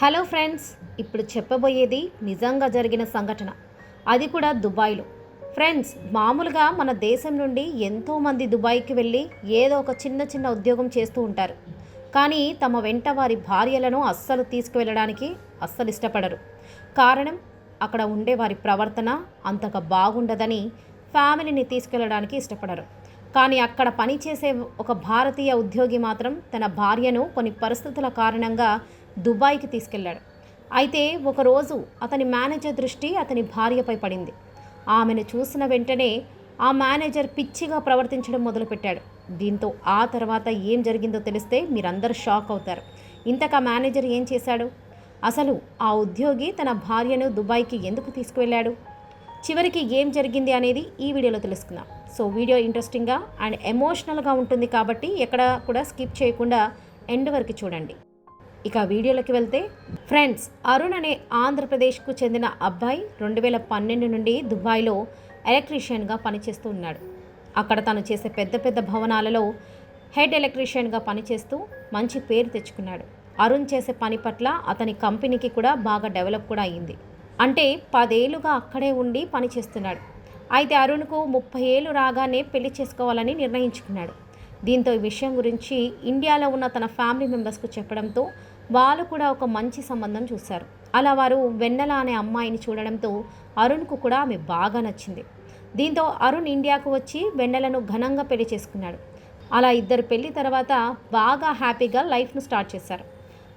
Hello friends ఇప్పుడు చెప్పబోయేది నిజంగా జరిగిన సంఘటన. అది కూడా దుబాయ్లో. ఫ్రెండ్స్ మామూలుగా మన దేశం నుండి ఎంతోమంది దుబాయ్కి వెళ్ళి ఏదో ఒక చిన్న చిన్న ఉద్యోగం చేస్తూ ఉంటారు. కానీ తమ వెంట వారి భార్యలను అస్సలు తీసుకువెళ్ళడానికి అస్సలు ఇష్టపడరు. కారణం అక్కడ ఉండే వారి ప్రవర్తన అంతగా బాగుండదని ఫ్యామిలీని తీసుకెళ్ళడానికి ఇష్టపడరు. కానీ అక్కడ పనిచేసే ఒక భారతీయ ఉద్యోగి మాత్రం తన భార్యను కొన్ని పరిస్థితుల కారణంగా దుబాయ్కి తీసుకెళ్ళాడు అయితే ఒకరోజు అతని మేనేజర్ దృష్టి అతని భార్యపై పడింది. ఆమెను చూసిన వెంటనే ఆ మేనేజర్ పిచ్చిగా ప్రవర్తించడం మొదలుపెట్టాడు. దీంతో ఆ తర్వాత ఏం జరిగిందో తెలిస్తే మీరందరూ షాక్ అవుతారు. ఇంతక మేనేజర్ ఏం చేశాడు? అసలు ఆ ఉద్యోగి తన భార్యను దుబాయ్కి ఎందుకు తీసుకువెళ్ళాడు? చివరికి ఏం జరిగింది అనేది ఈ వీడియోలో తెలుసుకుందాం. సో వీడియో ఇంట్రెస్టింగ్గా అండ్ ఎమోషనల్గా ఉంటుంది కాబట్టి ఎక్కడ కూడా స్కిప్ చేయకుండా ఎండ్ వరకు చూడండి. ఇక వీడియోలోకి వెళ్తే ఫ్రెండ్స్ అరుణ్ అనే ఆంధ్రప్రదేశ్కు చెందిన అబ్బాయి రెండు వేల పన్నెండు నుండి దుబాయ్లో ఎలక్ట్రీషియన్గా పనిచేస్తూ ఉన్నాడు. అక్కడ తను చేసే పెద్ద పెద్ద భవనాలలో హెడ్ ఎలక్ట్రీషియన్గా పనిచేస్తూ మంచి పేరు తెచ్చుకున్నాడు. అరుణ్ చేసే పని పట్ల అతని కంపెనీకి కూడా బాగా డెవలప్ కూడా అయ్యింది అంటే పదేళ్ళుగా అక్కడే ఉండి పనిచేస్తున్నాడు. అయితే అరుణ్కు ముప్పై ఏళ్ళు రాగానే పెళ్ళి చేసుకోవాలని నిర్ణయించుకున్నాడు. దీంతో ఈ విషయం గురించి ఇండియాలో ఉన్న తన ఫ్యామిలీ మెంబర్స్కు చెప్పడంతో వాళ్ళు కూడా ఒక మంచి సంబంధం చూశారు. అలా వారు వెన్నెల అనే అమ్మాయిని చూడడంతో అరుణ్కు కూడా ఆమె బాగా నచ్చింది. దీంతో అరుణ్ ఇండియాకు వచ్చి వెన్నెలను ఘనంగా పెళ్ళి చేసుకున్నాడు. అలా ఇద్దరు పెళ్ళి తర్వాత బాగా హ్యాపీగా లైఫ్ను స్టార్ట్ చేశారు.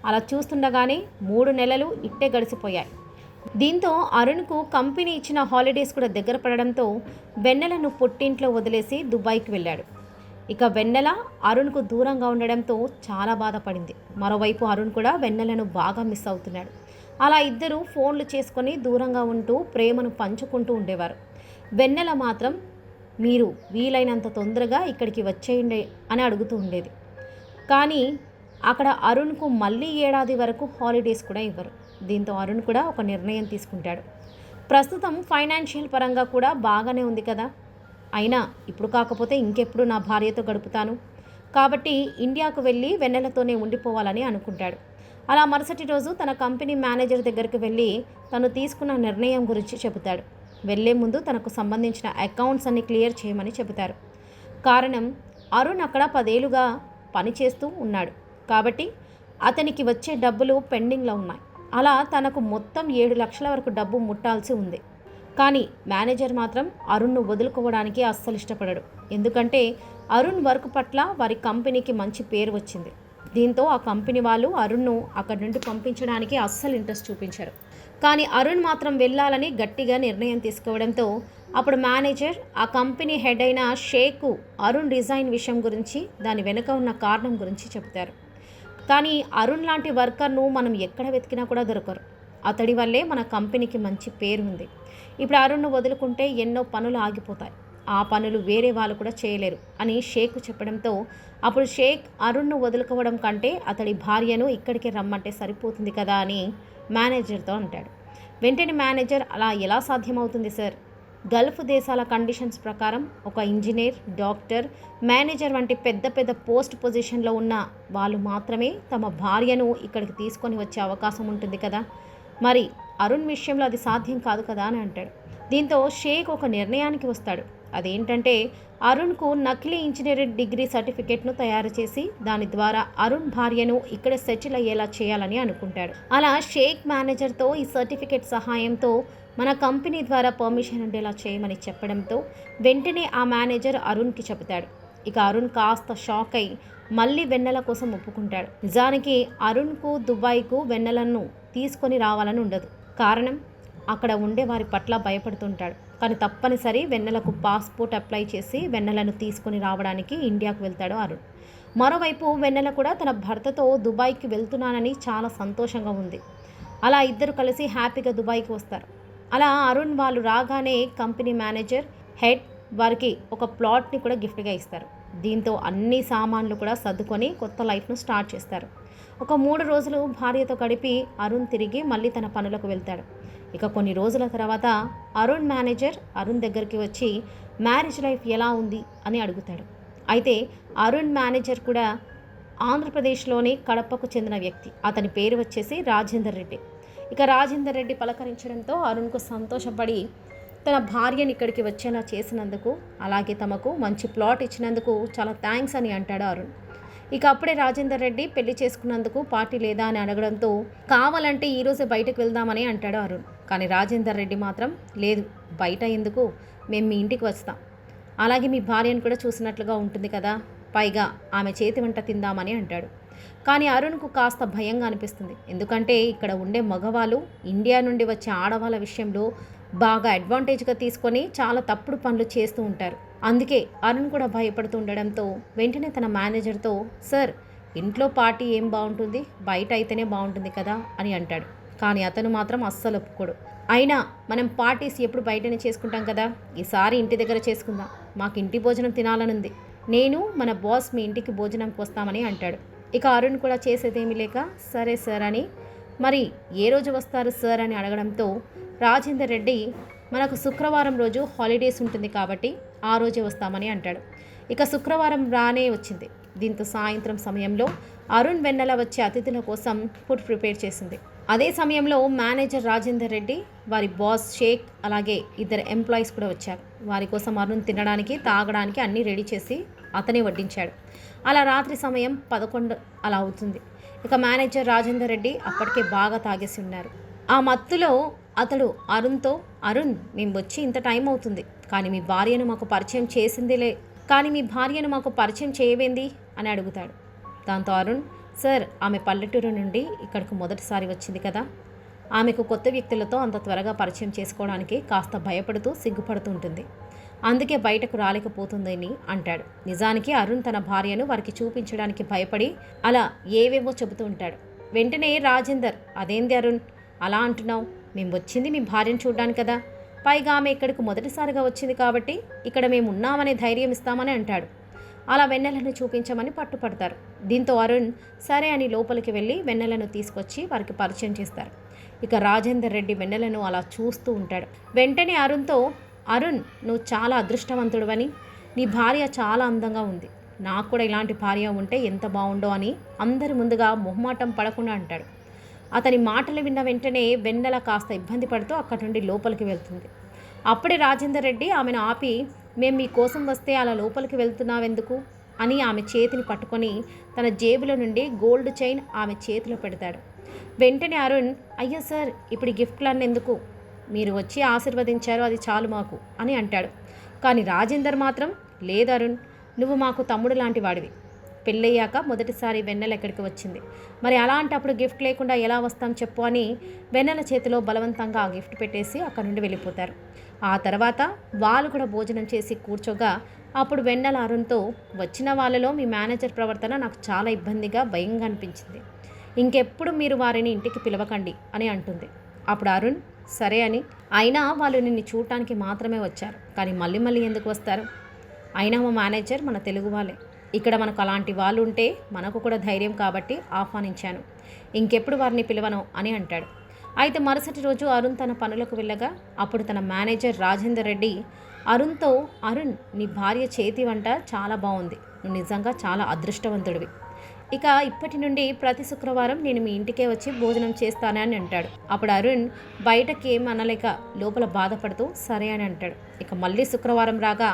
అలా చూస్తుండగానే మూడు నెలలు ఇట్టే గడిచిపోయాయి. దీంతో అరుణ్కు కంపెనీ ఇచ్చిన హాలిడేస్ కూడా దగ్గర పడడంతో వెన్నెలను పుట్టింట్లో వదిలేసి దుబాయ్కి వెళ్ళాడు. ఇక వెన్నెల అరుణ్కు దూరంగా ఉండడంతో చాలా బాధపడింది. మరోవైపు అరుణ్ కూడా వెన్నెలను బాగా మిస్ అవుతున్నాడు. అలా ఇద్దరు ఫోన్లు చేసుకొని దూరంగా ఉంటూ ప్రేమను పంచుకుంటూ ఉండేవారు. వెన్నెల మాత్రం మీరు వీలైనంత తొందరగా ఇక్కడికి వచ్చేయండి అని అడుగుతూ ఉండేది. కానీ అక్కడ అరుణ్కు మళ్ళీ ఏడాది వరకు హాలిడేస్ కూడా ఇవ్వరు. దీంతో అరుణ్ కూడా ఒక నిర్ణయం తీసుకుంటాడు. ప్రస్తుతం ఫైనాన్షియల్ పరంగా కూడా బాగానే ఉంది కదా? అయినా ఇప్పుడు కాకపోతే ఇంకెప్పుడు నా భార్యతో గడుపుతాను? కాబట్టి ఇండియాకు వెళ్ళి వెన్నెలతోనే ఉండిపోవాలని అనుకుంటాడు. అలా మరుసటి రోజు తన కంపెనీ మేనేజర్ దగ్గరికి వెళ్ళి తను తీసుకున్న నిర్ణయం గురించి చెబుతాడు. వెళ్ళే ముందు తనకు సంబంధించిన అకౌంట్స్ అన్ని క్లియర్ చేయమని చెబుతారు. కారణం అరుణ్ అక్కడ పదేళ్ళుగా పనిచేస్తూ ఉన్నాడు. కాబట్టి అతనికి వచ్చే డబ్బులు పెండింగ్లో ఉన్నాయి. అలా తనకు మొత్తం ఏడు లక్షల వరకు డబ్బు ముట్టాల్సి ఉంది. కానీ మేనేజర్ మాత్రం అరుణ్ను వదులుకోవడానికి అస్సలు ఇష్టపడడు. ఎందుకంటే అరుణ్ వర్క్ పట్ల వారి కంపెనీకి మంచి పేరు వచ్చింది. దీంతో ఆ కంపెనీ వాళ్ళు అరుణ్ను అక్కడి నుండి పంపించడానికి అస్సలు ఇంట్రెస్ట్ చూపించారు. కానీ అరుణ్ మాత్రం వెళ్ళాలని గట్టిగా నిర్ణయం తీసుకోవడంతో అప్పుడు మేనేజర్ ఆ కంపెనీ హెడ్ అయిన షేకు అరుణ్ రిజైన్ విషయం గురించి దాని వెనుక ఉన్న కారణం గురించి చెబుతారు. కానీ అరుణ్ లాంటి వర్కర్ను మనం ఎక్కడ వెతికినా కూడా దొరకరు. అతడి వల్లే మన కంపెనీకి మంచి పేరు ఉంది. ఇప్పుడు అరుణ్ను వదులుకుంటే ఎన్నో పనులు ఆగిపోతాయి. ఆ పనులు వేరే వాళ్ళు కూడా చేయలేరు అని షేక్ చెప్పడంతో అప్పుడు షేక్ అరుణ్ను వదులుకోవడం కంటే అతడి భార్యను ఇక్కడికి రమ్మంటే సరిపోతుంది కదా అని మేనేజర్తో అంటాడు. వెంటనే మేనేజర్ అలా ఎలా సాధ్యమవుతుంది సార్? గల్ఫ్ దేశాల కండిషన్స్ ప్రకారం ఒక ఇంజనీర్ డాక్టర్ మేనేజర్ వంటి పెద్ద పెద్ద పోస్ట్ పొజిషన్లో ఉన్న వాళ్ళు మాత్రమే తమ భార్యను ఇక్కడికి తీసుకొని వచ్చే అవకాశం ఉంటుంది కదా? మరి అరుణ్ విషయంలో అది సాధ్యం కాదు కదా అని అంటాడు. దీంతో షేక్ ఒక నిర్ణయానికి వస్తాడు. అదేంటంటే అరుణ్కు నకిలీ ఇంజనీరింగ్ డిగ్రీ సర్టిఫికేట్ను తయారు చేసి దాని ద్వారా అరుణ్ భార్యను ఇక్కడ సెటిల్ అయ్యేలా చేయాలని అనుకుంటాడు. అలా షేక్ మేనేజర్తో ఈ సర్టిఫికేట్ సహాయంతో మన కంపెనీ ద్వారా పర్మిషన్ ఉండేలా చేయమని చెప్పడంతో వెంటనే ఆ మేనేజర్ అరుణ్కి చెబుతాడు. ఇక అరుణ్ కాస్త షాక్ అయి మళ్ళీ వెన్నెల కోసం ఒప్పుకుంటాడు. నిజానికి అరుణ్కు దుబాయ్కు వెన్నెలను తీసుకొని రావాలని ఉండదు. కారణం? అక్కడ ఉండే వారి పట్ల భయపడుతుంటాడు. కానీ తప్పనిసరి వెన్నెలకు పాస్పోర్ట్ అప్లై చేసి వెన్నెలను తీసుకొని రావడానికి ఇండియాకు వెళ్తాడు అరుణ్. మరోవైపు వెన్నెల కూడా తన భర్తతో దుబాయ్కి వెళ్తున్నానని చాలా సంతోషంగా ఉంది. అలా ఇద్దరు కలిసి హ్యాపీగా దుబాయ్కి వస్తారు. అలా అరుణ్ వాళ్ళు రాగానే కంపెనీ మేనేజర్ హెడ్ వారికి ఒక ప్లాట్ని కూడా గిఫ్ట్గా ఇస్తారు. దీంతో అన్ని సామాన్లు కూడా సర్దుకొని కొత్త లైఫ్ను స్టార్ట్ చేస్తారు. ఒక మూడు రోజులు భార్యతో గడిపి అరుణ్ తిరిగి మళ్ళీ తన పనులకు వెళ్తాడు. ఇక కొన్ని రోజుల తర్వాత అరుణ్ మేనేజర్ అరుణ్ దగ్గరికి వచ్చి మ్యారేజ్ లైఫ్ ఎలా ఉంది అని అడుగుతాడు. అయితే అరుణ్ మేనేజర్ కూడా ఆంధ్రప్రదేశ్లోని కడపకు చెందిన వ్యక్తి. అతని పేరు వచ్చేసి రాజేందర్ రెడ్డి. ఇక రాజేందర్ రెడ్డి పలకరించడంతో అరుణ్కు సంతోషపడి తన భార్యని ఇక్కడికి వచ్చేలా చేసినందుకు అలాగే తమకు మంచి ప్లాట్ ఇచ్చినందుకు చాలా థ్యాంక్స్ అని అంటాడు అరుణ్. ఇక అప్పుడే రాజేందర్ రెడ్డి పెళ్ళి చేసుకున్నందుకు పార్టీ లేదా అని అడగడంతో కావాలంటే ఈరోజే బయటకు వెళ్దామని అంటాడు అరుణ్. కానీ రాజేందర్ రెడ్డి మాత్రం లేదు బయట ఎందుకు? మేము మీ ఇంటికి వస్తాం. అలాగే మీ భార్యను కూడా చూసినట్లుగా ఉంటుంది కదా పైగా ఆమె చేతి వంట తిందామని అంటాడు. కానీ అరుణ్కు కాస్త భయంగా అనిపిస్తుంది. ఎందుకంటే ఇక్కడ ఉండే మగవాళ్ళు ఇండియా నుండి వచ్చే ఆడవాళ్ళ విషయంలో బాగా అడ్వాంటేజ్గా తీసుకొని చాలా తప్పుడు పనులు చేస్తూ ఉంటారు. అందుకే అరుణ్ కూడా భయపడుతూ ఉండడంతో వెంటనే తన మేనేజర్తో సార్ ఇంట్లో పార్టీ ఏం బాగుంటుంది? బయట అయితేనే బాగుంటుంది కదా అని అంటాడు. కానీ అతను మాత్రం అస్సలు ఒప్పుకోడు. అయినా మనం పార్టీస్ ఎప్పుడు బయటనే చేసుకుంటాం కదా? ఈసారి ఇంటి దగ్గర చేసుకుందాం. మాకు ఇంటి భోజనం తినాలనుంది. నేను మన బాస్ మీ ఇంటికి భోజనంకి వస్తామని అంటాడు. ఇక అరుణ్ కూడా చేసేదేమీ లేక సరే సార్ అని. మరి ఏ రోజు వస్తారు సార్ అని అడగడంతో రాజేందర్ రెడ్డి మనకు శుక్రవారం రోజు హాలిడేస్ ఉంటుంది కాబట్టి ఆ రోజే వస్తామని అంటాడు. ఇక శుక్రవారం రానే వచ్చింది. దీంతో సాయంత్రం సమయంలో అరుణ్ వెన్నెల వచ్చే అతిథుల కోసం ఫుడ్ ప్రిపేర్ చేసింది. అదే సమయంలో మేనేజర్ రాజేందర్ రెడ్డి వారి బాస్ షేక్ అలాగే ఇద్దరు ఎంప్లాయీస్ కూడా వచ్చారు. వారి కోసం అరుణ్ తినడానికి తాగడానికి అన్నీ రెడీ చేసి అతనే వడ్డించాడు. అలా రాత్రి సమయం పదకొండు అలా అవుతుంది. ఇక మేనేజర్ రాజేందర్ రెడ్డి అప్పటికే బాగా తాగేసి ఉన్నారు. ఆ మత్తులో అతడు అరుణ్తో అరుణ్ మేము వచ్చి ఇంత టైం అవుతుంది. కానీ మీ భార్యను మాకు పరిచయం చేసిందిలే. కానీ మీ భార్యను మాకు పరిచయం చేయవేంది? అని అడుగుతాడు. దాంతో అరుణ్ సార్ ఆమె పల్లెటూరు నుండి ఇక్కడికి మొదటిసారి వచ్చింది కదా. ఆమెకు కొత్త వ్యక్తులతో అంత త్వరగా పరిచయం చేసుకోవడానికి కాస్త భయపడుతూ సిగ్గుపడుతూ ఉంటుంది. అందుకే బయటకు రాలేకపోతుందని అంటాడు. నిజానికి అరుణ్ తన భార్యను వారికి చూపించడానికి భయపడి అలా ఏవేవో చెబుతూ ఉంటాడు. వెంటనే రాజేందర్ అదేంది అరుణ్? అలా అంటున్నావు. మేము వచ్చింది మీ భార్యను చూడడానికి కదా. పైగా ఆమె ఇక్కడికి మొదటిసారిగా వచ్చింది కాబట్టి ఇక్కడ మేము ఉన్నామనే ధైర్యం ఇస్తామని అంటాడు. అలా వెన్నెలను చూపించమని పట్టుపడతారు. దీంతో అరుణ్ సరే అని లోపలికి వెళ్ళి వెన్నెలను తీసుకొచ్చి వారికి పరిచయం చేస్తారు. ఇక రాజేందర్ రెడ్డి వెన్నెలను అలా చూస్తూ ఉంటాడు. వెంటనే అరుణ్తో అరుణ్ నువ్వు చాలా అదృష్టవంతుడువని నీ భార్య చాలా అందంగా ఉంది. నాకు కూడా ఇలాంటి భార్య ఉంటే ఎంత బాగుండో అని అందరి ముందుగా మొహమాటం పడకుండా అంటాడు. అతని మాటలు విన్న వెంటనే వెన్నెల కాస్త ఇబ్బంది పడుతూ అక్కడి నుండి లోపలికి వెళ్తుంది. అప్పుడే రాజేందర్ రెడ్డి ఆమెను ఆపి మేము మీ కోసం వస్తే అలా లోపలికి వెళ్తున్నావెందుకు? అని ఆమె చేతిని పట్టుకొని తన జేబులో నుండి గోల్డ్ చైన్ ఆమె చేతిలో పెడతాడు. వెంటనే అరుణ్ అయ్యా సార్ ఇప్పుడు గిఫ్ట్లు అన్నెందుకు మీరు వచ్చి ఆశీర్వదించారు అది చాలు మాకు అని అంటాడు. కానీ రాజేందర్ మాత్రం లేదు అరుణ్ నువ్వు మాకు తమ్ముడు లాంటి వాడివి. పెళ్ళయ్యాక మొదటిసారి వెన్నెల ఎక్కడికి వచ్చింది. మరి అలాంటప్పుడు గిఫ్ట్ లేకుండా ఎలా వస్తాం చెప్పు అని వెన్నెల చేతిలో బలవంతంగా ఆ గిఫ్ట్ పెట్టేసి అక్కడ నుండి వెళ్ళిపోతారు. ఆ తర్వాత వాళ్ళు కూడా భోజనం చేసి కూర్చోగా అప్పుడు వెన్నెల అరుణ్తో వచ్చిన వాళ్ళలో మీ మేనేజర్ ప్రవర్తన నాకు చాలా ఇబ్బందిగా భయంగా అనిపించింది. ఇంకెప్పుడు మీరు వారిని ఇంటికి పిలవకండి అని అంటుంది. అప్పుడు అరుణ్ సరే అని. అయినా వాళ్ళు నిన్ను చూడటానికి మాత్రమే వచ్చారు. కానీ మళ్ళీ మళ్ళీ ఎందుకు వస్తారు? అయినా మా మేనేజర్ మన తెలుగు వాళ్ళే. ఇక్కడ మనకు అలాంటి వాళ్ళు ఉంటే మనకు కూడా ధైర్యం కాబట్టి ఆహ్వానించాను. ఇంకెప్పుడు వారిని పిలవను అని అంటాడు. అయితే మరుసటి రోజు అరుణ్ తన పనులకు వెళ్ళగా అప్పుడు తన మేనేజర్ రాజేందర్ రెడ్డి అరుణ్తో అరుణ్ నీ భార్య చేతి వంట చాలా బాగుంది. నువ్వు నిజంగా చాలా అదృష్టవంతుడివి. ఇక ఇప్పటి నుండి ప్రతి శుక్రవారం నేను మీ ఇంటికే వచ్చి భోజనం చేస్తానని అంటాడు. అప్పుడు అరుణ్ బయటకి ఏం అనలేక లోపల బాధపడుతూ సరే అని అంటాడు. ఇక మళ్ళీ శుక్రవారం రాగా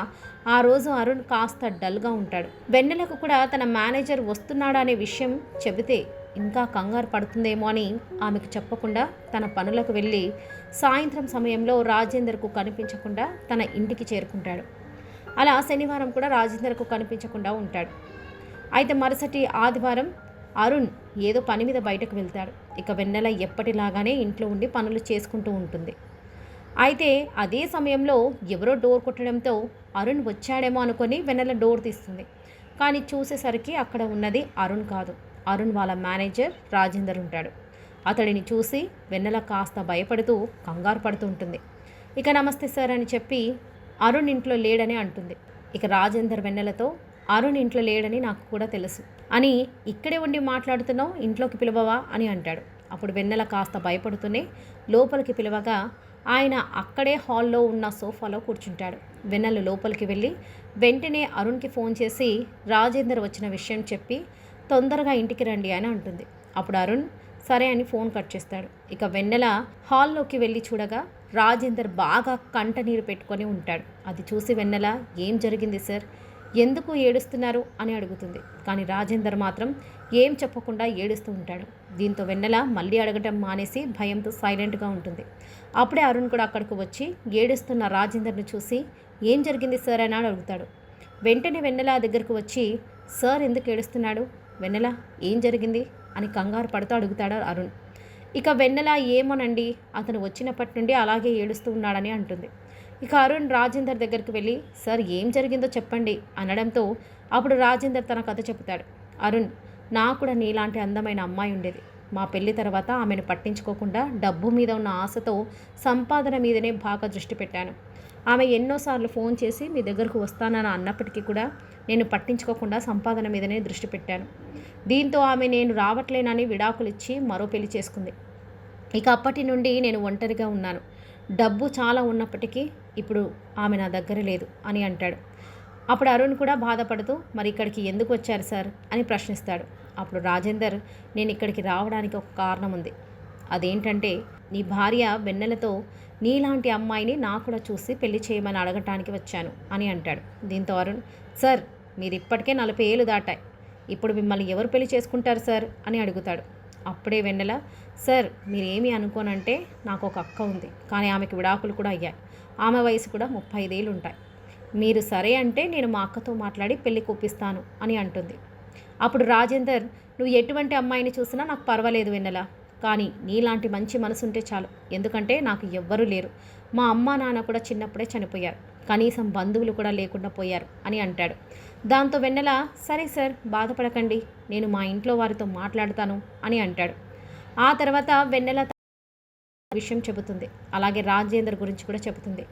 ఆ రోజు అరుణ్ కాస్త డల్గా ఉంటాడు. వెన్నెలకు కూడా తన మేనేజర్ వస్తున్నాడా అనే విషయం చెబితే ఇంకా కంగారు పడుతుందేమో అని ఆమెకు చెప్పకుండా తన పనులకు వెళ్ళి సాయంత్రం సమయంలో రాజేందర్కు కనిపించకుండా తన ఇంటికి చేరుకుంటాడు. అలా శనివారం కూడా రాజేందర్కు కనిపించకుండా ఉంటాడు. అయితే మరుసటి ఆదివారం అరుణ్ ఏదో పని మీద బయటకు వెళ్తాడు. ఇక వెన్నెల ఎప్పటిలాగానే ఇంట్లో ఉండి పనులు చేసుకుంటూ ఉంటుంది. అయితే అదే సమయంలో ఎవరో డోర్ కొట్టడంతో అరుణ్ వచ్చాడేమో అనుకొని వెన్నెల డోర్ తీస్తుంది. కానీ చూసేసరికి అక్కడ ఉన్నది అరుణ్ కాదు. అరుణ్ వాళ్ళ మేనేజర్ రాజేందర్ ఉంటాడు. అతడిని చూసి వెన్నెల కాస్త భయపడుతూ కంగారు పడుతూ ఉంటుంది. ఇక నమస్తే సార్ అని చెప్పి అరుణ్ ఇంట్లో లేడని అంటుంది. ఇక రాజేందర్ వెన్నెలతో అరుణ్ ఇంట్లో లేడని నాకు కూడా తెలుసు. అని ఇక్కడే ఉండి మాట్లాడుతున్నావు ఇంట్లోకి పిలవవా అని అంటాడు. అప్పుడు వెన్నెల కాస్త భయపడుతూనే లోపలికి పిలవగా ఆయన అక్కడే హాల్లో ఉన్న సోఫాలో కూర్చుంటాడు. వెన్నెల లోపలికి వెళ్ళి వెంటనే అరుణ్కి ఫోన్ చేసి రాజేందర్ వచ్చిన విషయం చెప్పి తొందరగా ఇంటికి రండి అని అంటుంది. అప్పుడు అరుణ్ సరే అని ఫోన్ కట్ చేస్తాడు. ఇక వెన్నెల హాల్లోకి వెళ్ళి చూడగా రాజేందర్ బాగా కంట నీరు పెట్టుకొని ఉంటాడు. అది చూసి వెన్నెల ఏం జరిగింది సార్? ఎందుకు ఏడుస్తున్నారు అని అడుగుతుంది. కానీ రాజేందర్ మాత్రం ఏం చెప్పకుండా ఏడుస్తూ ఉంటాడు. దీంతో వెన్నెల మళ్ళీ అడగటం మానేసి భయంతో సైలెంట్గా ఉంటుంది. అప్పుడే అరుణ్ కూడా అక్కడికి వచ్చి ఏడుస్తున్న రాజేందర్ని చూసి ఏం జరిగింది సార్ అని అడుగుతాడు. వెంటనే వెన్నెల దగ్గరకు వచ్చి సార్ ఎందుకు ఏడుస్తున్నాడు? వెన్నెల ఏం జరిగింది? అని కంగారు పడుతూ అడుగుతాడు అరుణ్. ఇక వెన్నెల ఏమోనండి అతను వచ్చినప్పటి నుండి అలాగే ఏడుస్తూ ఉన్నాడని అంటుంది. ఇక అరుణ్ రాజేందర్ దగ్గరికి వెళ్ళి సార్ ఏం జరిగిందో చెప్పండి అనడంతో అప్పుడు రాజేందర్ తన కథ చెబుతాడు. అరుణ్ నాకు కూడా నీలాంటి అందమైన అమ్మాయి ఉండేది. మా పెళ్ళి తర్వాత ఆమెను పట్టించుకోకుండా డబ్బు మీద ఉన్న ఆశతో సంపాదన మీదనే బాగా దృష్టి పెట్టాను. ఆమె ఎన్నోసార్లు ఫోన్ చేసి మీ దగ్గరకు వస్తానని అన్నప్పటికీ కూడా నేను పట్టించుకోకుండా సంపాదన మీదనే దృష్టి పెట్టాను. దీంతో ఆమె నేను రావట్లేనని విడాకులు ఇచ్చి మరో పెళ్ళి చేసుకుంది. ఇక అప్పటి నుండి నేను ఒంటరిగా ఉన్నాను. డబ్బు చాలా ఉన్నప్పటికీ ఇప్పుడు ఆమె నా దగ్గర లేదు అని అంటాడు. అప్పుడు అరుణ్ కూడా బాధపడుతూ మరి ఇక్కడికి ఎందుకు వచ్చారు సార్? అని ప్రశ్నిస్తాడు. అప్పుడు రాజేందర్ నేను ఇక్కడికి రావడానికి ఒక కారణం ఉంది. అదేంటంటే నీ భార్య వెన్నెలతో నీలాంటి అమ్మాయిని నా కూడా చూసి పెళ్ళి చేయమని అడగటానికి వచ్చాను అని అంటాడు. దీంతో అరుణ్ సార్ మీరు ఇప్పటికే నలభై ఏళ్ళు దాటాయి. ఇప్పుడు మిమ్మల్ని ఎవరు పెళ్ళి చేసుకుంటారు సార్? అని అడుగుతాడు. అప్పుడే వెన్నెల సార్ మీరేమీ అనుకోనంటే నాకు ఒక అక్క ఉంది. కానీ ఆమెకి విడాకులు కూడా అయ్యాయి. ఆమె వయసు కూడా ముప్పై ఐదేళ్ళు ఉంటాయి మీరు సరే అంటే నేను మా అక్కతో మాట్లాడి పెళ్ళి కూపిస్తాను అని అంటుంది. అప్పుడు రాజేందర్ నువ్వు ఎటువంటి అమ్మాయిని చూసినా నాకు పర్వాలేదు వెన్నెల. కానీ నీలాంటి మంచి మనసు ఉంటే చాలు. ఎందుకంటే నాకు ఎవ్వరూ లేరు. మా అమ్మ నాన్న కూడా చిన్నప్పుడే చనిపోయారు. కనీసం బంధువులు కూడా లేకుండా పోయారు అని అంటాడు. దాంతో వెన్నెల సరే సార్ బాధపడకండి నేను మా ఇంట్లో వారితో మాట్లాడతాను అని అంటాడు. ఆ తర్వాత వెన్నెల విషయం చెబుతుంది. అలాగే రాజేందర్ గురించి కూడా చెబుతుంది.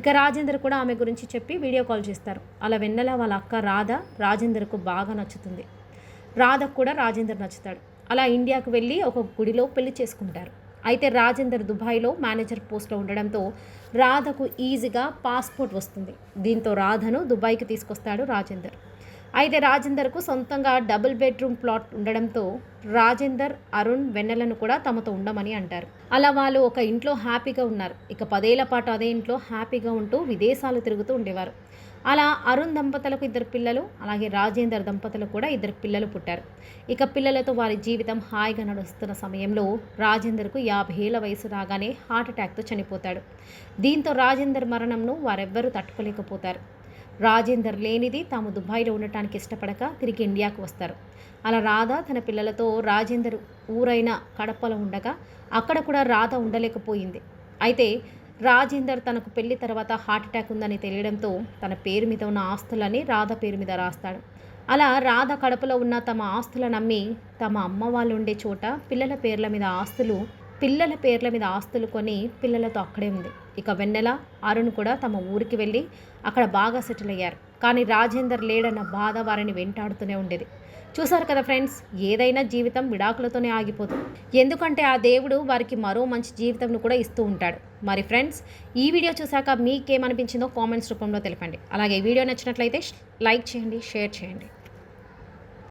ఇక రాజేందర్ కూడా ఆమె గురించి చెప్పి వీడియో కాల్ చేస్తారు. అలా వెన్నెల వాళ్ళ అక్క రాధ రాజేందర్కు బాగా నచ్చుతుంది. రాధకు కూడా రాజేందర్ నచ్చుతాడు. అలా ఇండియాకు వెళ్ళి ఒక గుడిలో పెళ్ళి చేసుకుంటారు. అయితే రాజేందర్ దుబాయ్లో మేనేజర్ పోస్ట్లో ఉండడంతో రాధకు ఈజీగా పాస్పోర్ట్ వస్తుంది. దీంతో రాధను దుబాయ్కి తీసుకొస్తాడు రాజేందర్. అయితే రాజేందర్కు సొంతంగా డబుల్ బెడ్రూమ్ ప్లాట్ ఉండడంతో రాజేందర్ అరుణ్ వెన్నెలను కూడా తమతో ఉండమని అంటారు. అలా వాళ్ళు ఒక ఇంట్లో హ్యాపీగా ఉన్నారు. ఇక పదేళ్ళ పాటు అదే ఇంట్లో హ్యాపీగా ఉంటూ విదేశాలు తిరుగుతూ ఉండేవారు. అలా అరుణ్ దంపతులకు ఇద్దరు పిల్లలు అలాగే రాజేందర్ దంపతులకు కూడా ఇద్దరు పిల్లలు పుట్టారు. ఇక పిల్లలతో వారి జీవితం హాయిగా నడుస్తున్న సమయంలో రాజేందర్కు యాభై ఏళ్ళ వయసు రాగానే హార్ట్ అటాక్తో చనిపోతాడు. దీంతో రాజేందర్ మరణంను వారెవ్వరూ తట్టుకోలేకపోతారు. రాజేందర్ లేనిది తాము దుబాయ్లో ఉండటానికి ఇష్టపడక తిరిగి ఇండియాకు వస్తారు. అలా రాధ తన పిల్లలతో రాజేందర్ ఊరైన కడపలో ఉండగా అక్కడ కూడా రాధ ఉండలేకపోయింది. అయితే రాజేందర్ తనకు పెళ్ళి తర్వాత హార్ట్ అటాక్ ఉందని తెలియడంతో తన పేరు మీద ఉన్న ఆస్తులని రాధ పేరు మీద రాస్తాడు. అలా రాధ కడపలో ఉన్న తమ ఆస్తులను అమ్మి తమ అమ్మ వాళ్ళు ఉండే చోట పిల్లల పేర్ల మీద ఆస్తులు పిల్లల పేర్ల మీద ఆస్తులు కొని పిల్లలతో అక్కడే ఉంది. ఇక వెన్నెల అరుణ్ కూడా తమ ఊరికి వెళ్ళి అక్కడ బాగా సెటిల్ అయ్యారు. కానీ రాజేందర్ లేడన్న బాధ వారిని వెంటాడుతూనే ఉండేది. చూశారు కదా ఫ్రెండ్స్ ఏదైనా జీవితం విడాకులతోనే ఆగిపోదు ఎందుకంటే ఆ దేవుడు వారికి మరో మంచి జీవితంను కూడా ఇస్తూ ఉంటాడు. మరి ఫ్రెండ్స్ ఈ వీడియో చూశాక మీకేమనిపించిందో కామెంట్స్ రూపంలో తెలపండి. అలాగే వీడియో నచ్చినట్లయితే లైక్ చేయండి షేర్ చేయండి.